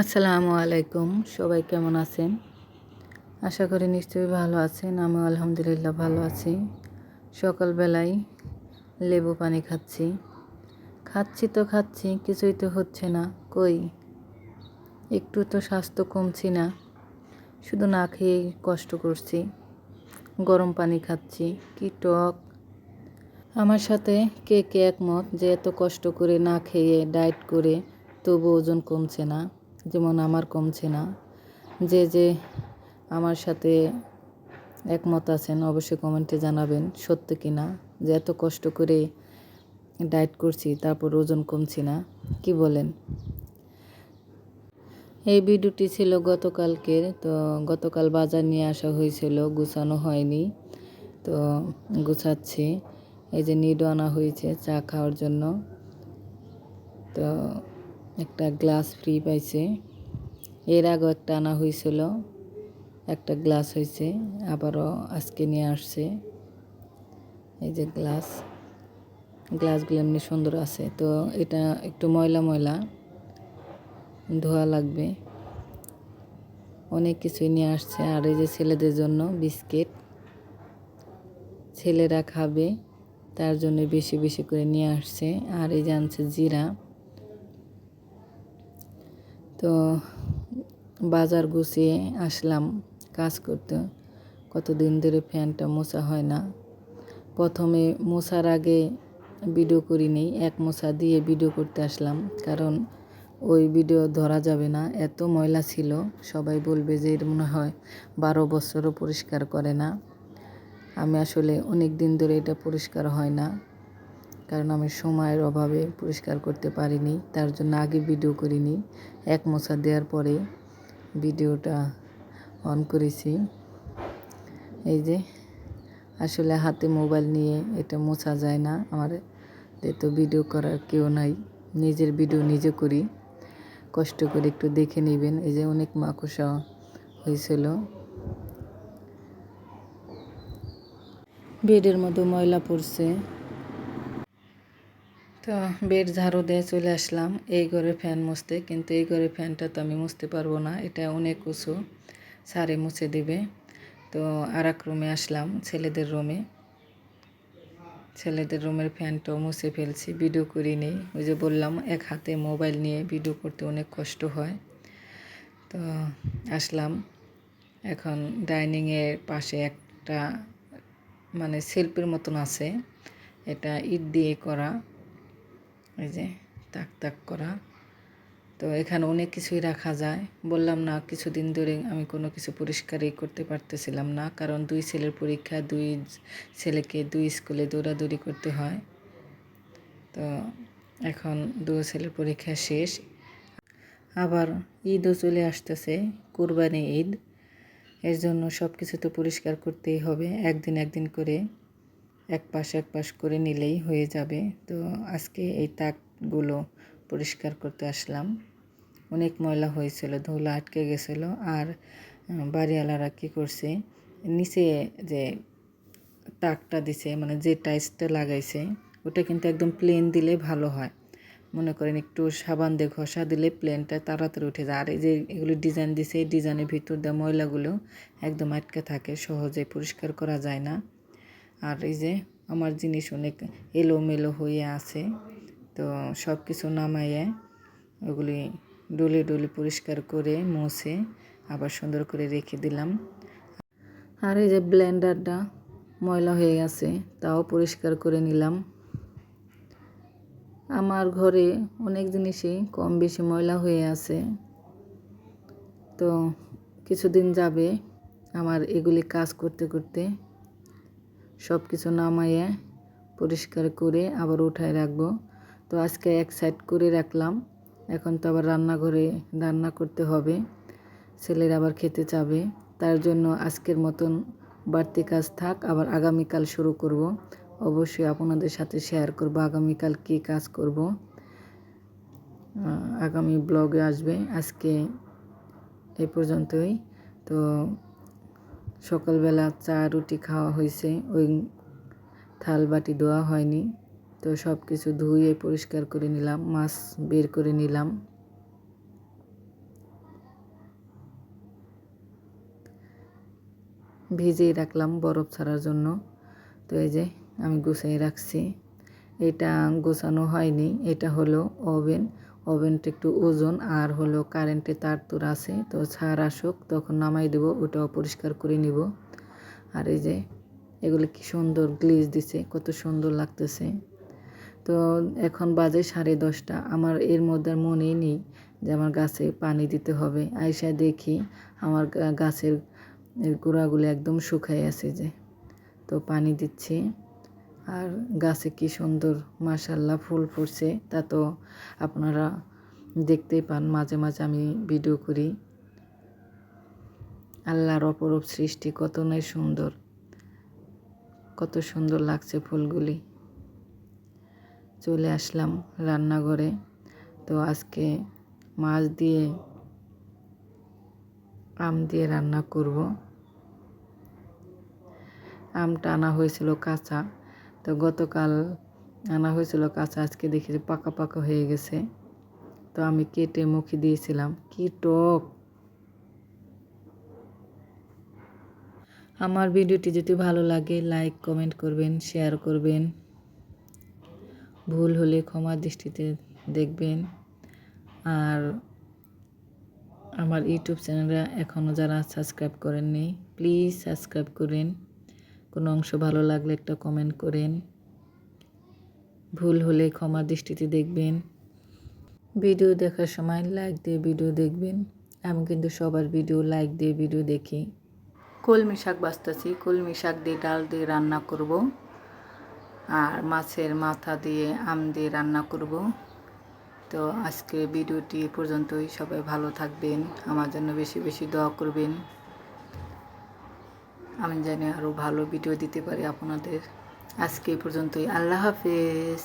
আসসালামু আলাইকুম, সবাই কেমন আছেন? আশা করি নিশ্চয়ই ভালো আছেন আমি আলহামদুলিল্লাহ ভালো আছি। সকালবেলায় লেবু পানি খাচ্ছি। খাচ্ছি তো খাচ্ছি, কিছুই তো হচ্ছে না, কই? একটু তো স্বাস্থ্য কমছি না, শুধু না খেয়ে কষ্ট করছি। গরম পানি খাচ্ছি, কি টক। আমার সাথে কে কে একমত যে এত কষ্ট করে না খেয়ে ডায়েট করে তবু ওজন কমছে না। যেমন আমার কমছে না। যে যে আমার সাথে একমত আছেন, অবশ্যই কমেন্টে জানাবেন সত্য কি না যে এত কষ্ট করে ডায়েট করছি, তারপর ওজন কমছি না। কি বলেন? এই ভিডিওটি ছিল গতকালকের, তো গতকাল বাজার নিয়ে আসা হয়েছিল, গুছানো হয়নি। তো গুছাচ্ছি। এই যে নিডো আনা হয়েছে চা খাওয়ার জন্য। তো একটা গ্লাস ফ্রি পাইছে। এর আগেও একটা আনা হয়েছিল একটা গ্লাস হয়েছে আবারও আজকে নিয়ে আসছে। এই যে গ্লাস, গ্লাসগুলো এমনি সুন্দর আছে, তো এটা একটু ময়লা ময়লা, ধোয়া লাগবে। অনেক কিছুই নিয়ে আসছে, আর এই যে ছেলেদের জন্য বিস্কিট, ছেলেরা খাবে, তার জন্য বেশি বেশি করে নিয়ে আসছে। আর এই যে আনছে জিরা তো বাজার গুছিয়ে আসলাম কাজ করতে। কতদিন ধরে ফ্যানটা মোছা হয় না। প্রথমে মোছার আগে ভিডিও করিনি, এক মোছা দিয়ে ভিডিও করতে আসলাম। কারণ ওই ভিডিও ধরা যাবে না, এত ময়লা ছিল, সবাই বলবে যে এর মনে হয় বারো বছরও পরিষ্কার করে না। আমি আসলে অনেক দিন ধরে এটা পরিষ্কার হয় না। কারণ আমি সময়ের অভাবে পরিষ্কার করতে পারিনি, তার জন্য আগে ভিডিও করিনি। এক মোছা দেওয়ার পরে ভিডিওটা অন করেছি। এই যে, আসলে হাতে মোবাইল নিয়ে এটা মোছা যায় না, আমার তো ভিডিও করার কেউ নাই। নিজের ভিডিও নিজে করি, কষ্ট করে একটু দেখে নেবেন। এই যে অনেক মাকুসা হয়েছিল। বেডের মধ্যে ময়লা পড়ছে। তো বেড ঝাড়ু দিয়ে চলে আসলাম। এই ঘরে ফ্যান মুছতে, কিন্তু এই ঘরে ফ্যানটা তো আমি মুছতে পারব না। এটা অনেক উঁচু সারে মুছে দেবে। তো আর রুমে আসলাম, ছেলেদের রুমে। ছেলেদের রুমের ফ্যানটাও মুছে ফেলছি, ভিডিও করি নেই ওই যে বললাম, এক হাতে মোবাইল নিয়ে ভিডিও করতে অনেক কষ্ট হয়। তো আসলাম। এখন ডাইনিংয়ের পাশে একটা মানে শিল্পের মতন আছে। এটা ইট দিয়ে করা। এই যে তাক তাক করা। তো এখানে অনেক কিছুই রাখা যায়। বললাম না, কিছুদিন ধরে আমি কোনো কিছু পরিষ্কারই করতে পারতেছিলাম না, কারণ দুই ছেলের পরীক্ষা, দুই ছেলেকে দুই স্কুলে দৌড়াদৌড়ি করতে হয়। তো এখন দু ছেলের পরীক্ষা শেষ। আবার ঈদও চলে আসতেছে, কুরবানি ঈদ। এর জন্য সব কিছু তো পরিষ্কার করতেই হবে, একদিন একদিন করে। এক পাশ এক পাশ করে নিলেই হয়ে যাবে। তো আজকে এই তাকগুলো পরিষ্কার করতে আসলাম। অনেক ময়লা হয়েছিল, ধুলা আটকে গেছিল। আর বাড়িওয়ালারা কী করছে, নিচে যে তাকটা দিছে মানে যে টাইসটা লাগাইছে, ওটা কিন্তু একদম প্লেন দিলে ভালো হয়। মনে করেন একটু সাবান দিয়ে ঘষা দিলে প্লেনটা তাড়াতাড়ি উঠে যায়। আর এই যে এগুলো ডিজাইন দিছে, এই ডিজাইনের ভিতর দিয়ে ময়লাগুলো একদম আটকে থাকে, সহজে পরিষ্কার করা যায় না। আর এই যে আমার জিনিস অনেক এলোমেলো হয়ে আছে, তো সব কিছু নামাইয়ে ওগুলি ডলে ডলে পরিষ্কার করে মুছে আবার সুন্দর করে রেখে দিলাম। আর এই যে ব্লেন্ডারটা ময়লা হয়ে গেছে, তাও পরিষ্কার করে নিলাম। আমার ঘরে অনেক জিনিসই কম বেশি ময়লা হয়ে আছে। তো কিছুদিন যাবে আমার এগুলি কাজ করতে করতে সব কিছু নামাইয়ে পরিষ্কার করে আবার উঠায় রাখব। তো আজকে এক সাইড করে রাখলাম। এখন তো আবার রান্নাঘরে রান্না করতে হবে। ছেলের আবার খেতে চাবে। তার জন্য আজকের মতন বাড়তি কাজ থাক, আবার আগামীকাল শুরু করব। অবশ্যই আপনাদের সাথে শেয়ার করব, আগামীকাল কী কাজ করব। আগামী ব্লগে আসবে। আজকে এই পর্যন্তই। তো সকালবেলা চা, রুটি খাওয়া হয়েছে। ওই থাল বাটি ধোয়া হয়নি। তো সব কিছু ধুয়ে পরিষ্কার করে নিলাম, মাছ বের করে নিলাম। ভিজিয়ে রাখলাম বরফ ছাড়ার জন্য। তো এই যে আমি গুছিয়ে রাখছি। এটা গোছানো হয়নি, এটা হলো ওভেন। ওভেনটা একটু ওজন আর হলো কারেন্টে তার তোর আছে, তো ছাড় আসুক, তখন নামাই দেবো, ওটাও পরিষ্কার করে নিব। আর এই যে, এগুলো কি সুন্দর গ্লিজ দিছে, কত সুন্দর লাগতেছে। তো এখন বাজে সাড়ে দশটা, আমার এর মধ্যে আর মনেই নেই যে আমার গাছে পানি দিতে হবে। আইসা দেখি আমার গাছের গোড়াগুলো একদম শুকায় আছে যে, তো পানি দিচ্ছি। আর গাছে কি সুন্দর মাশাল্লাহ ফুল ফুটছে। তা তো আপনারা দেখতেই পান, মাঝে মাঝে আমি ভিডিও করি। আল্লাহর অপরূপ সৃষ্টি কত নাই সুন্দর, কত সুন্দর লাগছে ফুলগুলি। চলে আসলাম রান্নাঘরে। তো আজকে মাছ দিয়ে আম দিয়ে রান্না করব। আমটা আনা হয়েছিল কাঁচা। তো গতকাল আনা হয়েছিল কাঁচা, আজকে দেখি যে পাকা পাকা হয়ে গেছে। তো আমি কেটে মুখে দিয়েছিলাম। কি টক! আমার ভিডিওটি যদি ভালো লাগে, লাইক, কমেন্ট করবেন, শেয়ার করবেন। ভুল হলে ক্ষমা দৃষ্টিতে দেখবেন। আর আমার ইউটিউব চ্যানেলটা এখনও যারা সাবস্ক্রাইব করেননি, প্লিজ সাবস্ক্রাইব করেন। কোনো অংশ ভালো লাগলে একটা কমেন্ট করেন। ভুল হলে ক্ষমা দৃষ্টিতে দেখবেন। ভিডিও দেখার সময় লাইক দিয়ে ভিডিও দেখবেন। আমি কিন্তু সবার ভিডিও লাইক দিয়ে ভিডিও দেখি। কলমি শাক বাঁচতেছি, কলমি শাক দিয়ে ডাল দিয়ে রান্না করব। আর মাছের মাথা দিয়ে আম দিয়ে রান্না করব। তো আজকে ভিডিওটি পর্যন্তই। সবাই ভালো থাকবেন। আমার জন্য বেশি বেশি দোয়া করবেন। আমি জানি আরও ভালো ভিডিও দিতে পারি আপনাদের। আজকে এই পর্যন্তই। আল্লাহ হাফেজ।